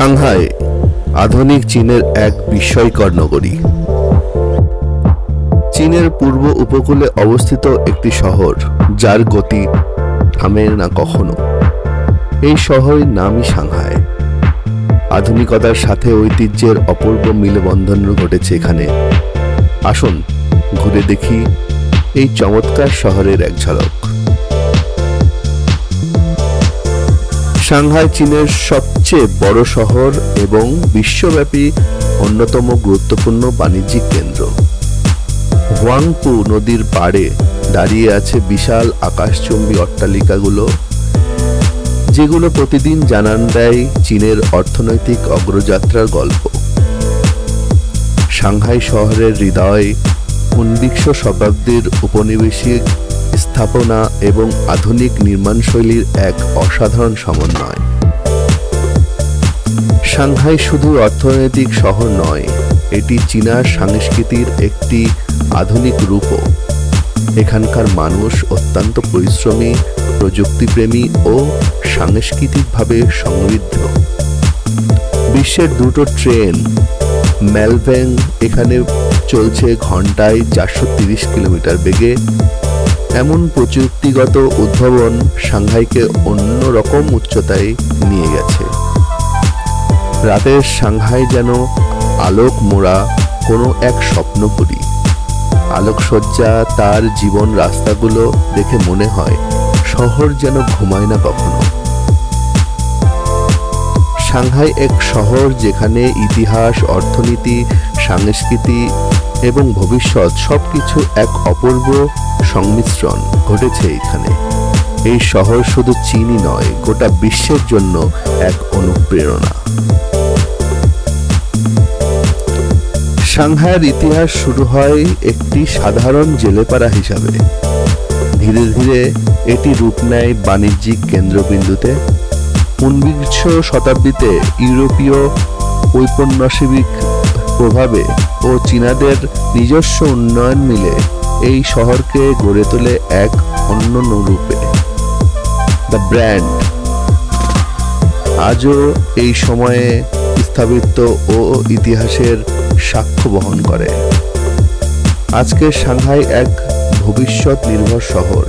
Shanghai, আধুনিক চীনের এক বিস্ময়কর নগরী। চীনের পূর্ব উপকূলে অবস্থিত একটি শহর, যার গতি থামে না কখনো। এই শহরের নামই সাংহাই। আধুনিকতার সাথে ঐতিহ্যের অপূর্ব মিলবন্ধন ঘটেছে এখানে। আসুন ঘুরে দেখি এই চমৎকার শহরের এক ঝলক। সাংহাই চীনের সবচেয়ে বড় শহর এবং বিশ্বব্যাপী অন্যতম গুরুত্বপূর্ণ বাণিজ্যিক কেন্দ্র। হুয়াংপু নদীর পাড়ে দাঁড়িয়ে আছে বিশাল আকাশচুম্বী অট্টালিকাগুলো, যেগুলো প্রতিদিন জানান দেয় চীনের অর্থনৈতিক অগ্রযাত্রার গল্প। সাংহাই শহরের হৃদয় ঊনবিংশ শতাব্দীর উপনিবেশিক স্থাপনা এবং আধুনিক নির্মাণশৈলীর এক অসাধারণ সমন্বয়। সাংহাই শুধু অর্থনৈতিক শহর নয়, এটি চীনার সংস্কৃতির একটি আধুনিক রূপও। এখানকার মানুষ অত্যন্ত পরিশ্রমী, প্রযুক্তিপ্রেমী ও সাংস্কৃতিকভাবে সমৃদ্ধ। বিশ্বের দুটো ট্রেন মেলভেং এখানে চলছে ঘন্টায় চারশো কিলোমিটার বেগে। এমন প্রযুক্তিগত উদ্ভাবন সাংহাইকে অন্য রকম উচ্চতায় নিয়ে গেছে। রাতের সাংহাই যেন আলোক মোড়া কোনো এক স্বপ্নপুরী আলোকসজ্জা তার জীবন রাস্তাগুলো দেখে মনে হয় শহর যেন ঘুমায় না কখনো। সাংহাই এক শহর যেখানে ইতিহাস, অর্থনীতি, সংস্কৃতি এবং ভবিষ্যৎ সবকিছু এক অপূর্ব সংমিশ্রণ ঘটেছে এখানে। এই শহর শুধু চীনই নয়, গোটা বিশ্বের জন্য এক অনুপ্রেরণা। সাংহাইয়ের ইতিহাস শুরু হয় একটি সাধারণ জেলেপাড়া হিসাবে। ধীরে ধীরে এটি রূপ নেয় বাণিজ্যিক কেন্দ্রবিন্দুতে। ঊনবিংশ শতাব্দীতে ইউরোপীয় ঔপন্যাসিক প্রভাবে ও চীনাদের নিজস্ব উন্নয়ন মিলে এই শহরকে গড়ে তোলে এক অনন্য রূপে। The brand. আজও এই সময়ে স্থাপিত ও ইতিহাসের সাক্ষ্য বহন করে। আজকের সাংহাই এক ভবিষ্যৎ নির্ভর শহর।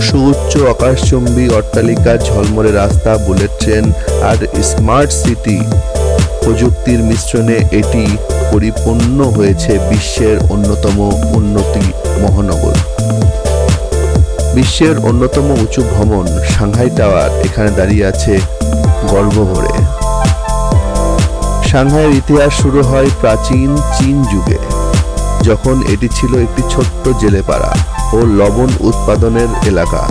সুউচ্চ আকাশচুম্বী অট্টালিকা, ঝলমলে রাস্তা, বুলেট ট্রেন আর স্মার্ট সিটি প্রযুক্তির মিশ্রণে এটি পরিপূর্ণ হয়েছে বিশ্বের অন্যতম উন্নতি মহানগর। বিশ্বের অন্যতম উঁচু ভবন, সাংহাই টাওয়ার, এখানে দাঁড়িয়ে আছে গর্ব ভরে। সাংহাইয়ের ইতিহাস শুরু হয় প্রাচীন চীন যুগে, যখন এটি ছিল একটি ছোট্ট জেলেপাড়া ও লবণ উৎপাদনের এলাকা।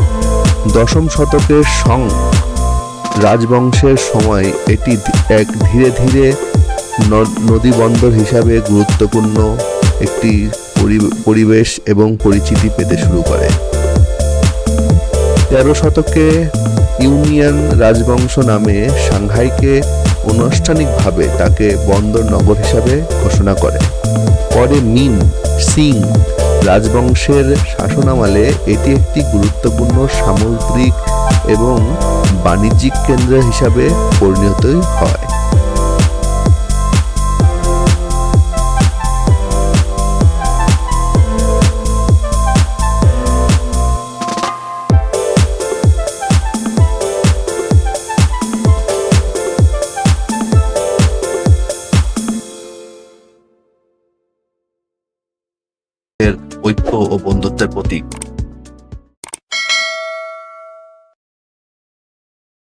দশম শতকের সং রাজবংশের সময় এটি এক ধীরে ধীরে নদী বন্দর হিসাবে গুরুত্বপূর্ণ একটি পরিবেশ এবং পরিচিতি পেতে শুরু করে। তেরো শতকে ইউনিয়ন রাজবংশ নামে সাংহাইকে আনুষ্ঠানিকভাবে তাকে বন্দর নগর হিসাবে ঘোষণা করে। পরে মিন সিং রাজবংশের শাসনামলে এটি একটি গুরুত্বপূর্ণ সামুদ্রিক এবং বাণিজ্যিক কেন্দ্র হিসাবে পরিণত হয়। ঐক্য ও বন্ধুত্বের প্রতীক।